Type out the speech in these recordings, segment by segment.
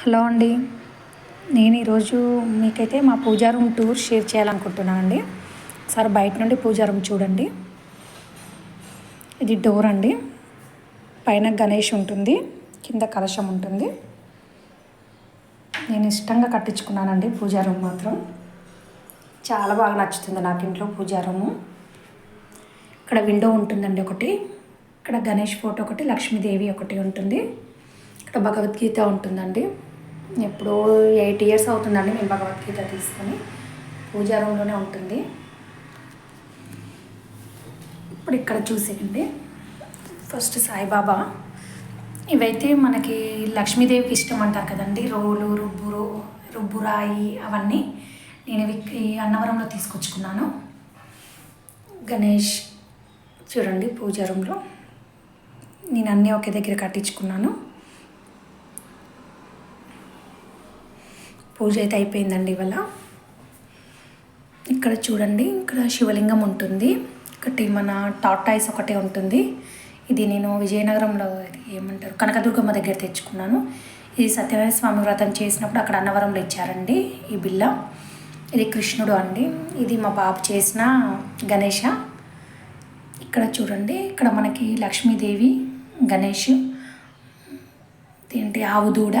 Hello అండి. నేను ఈరోజు మీకైతే మా పూజా రూమ్ టూర్ షేర్ చేయాలనుకుంటున్నాను అండి సార్ బయట నుండి పూజా రూమ్ చూడండి. ఇది డోర్ అండి. పైన గణేష్ ఉంటుంది. కింద కలశం ఉంటుంది. నేను ఇష్టంగా కట్టించుకున్నానండి పూజా రూమ్ మాత్రం. చాలా బాగా నచ్చుతుంది నాకు ఇంట్లో పూజా రూము. ఇక్కడ విండో ఉంటుందండి ఒకటి. ఇక్కడ గణేష్ ఫోటో ఒకటి లక్ష్మీదేవి ఒకటి ఉంటుంది. ఇక్కడ భగవద్గీత ఉంటుందండి. ఎప్పుడో ఎయిట్ ఇయర్స్ అవుతుందండి మేము భగవద్గీత తీసుకొని. పూజా రూమ్లోనే ఉంటుంది. ఇప్పుడు ఇక్కడ చూసేయండి. ఫస్ట్ సాయిబాబా. ఇవైతే మనకి లక్ష్మీదేవికి ఇష్టం అంటారు కదండి. రోలు రుబ్బురు రుబ్బురాయి అవన్నీ నేను ఇవి ఈ అన్నవరంలో తీసుకొచ్చుకున్నాను. గణేష్ చూడండి పూజా రూమ్లో. నేను అన్నీ ఒకే దగ్గర కట్టించుకున్నాను. పూజ అయితే అయిపోయిందండి ఇవాళ. ఇక్కడ చూడండి ఇక్కడ శివలింగం ఉంటుంది. ఒకటి మన టాటాయిస్ ఒకటి ఉంటుంది. ఇది నేను విజయనగరంలో ఇది ఏమంటారు కనకదుర్గమ్మ దగ్గర తెచ్చుకున్నాను. ఇది సత్యనారాయణ స్వామి వ్రతం చేసినప్పుడు అక్కడ అన్నవరంలో ఇచ్చారండి ఈ బిల్ల ఇది కృష్ణుడు అండి. ఇది మా బాబు చేసిన గణేష. ఇక్కడ చూడండి ఇక్కడ మనకి లక్ష్మీదేవి గణేష్. ఏంటి ఆవు దూడ?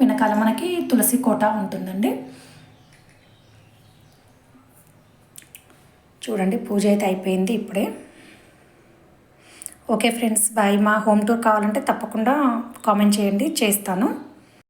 వెనకాల మనకి తులసి కోట ఉంటుందండి. చూడండి పూజ అయితే అయిపోయింది ఇప్పుడే. ఓకే ఫ్రెండ్స్ బాయ్ మా హోమ్ టూర్ కావాలంటే తప్పకుండా కామెంట్ చేయండి చేస్తాను.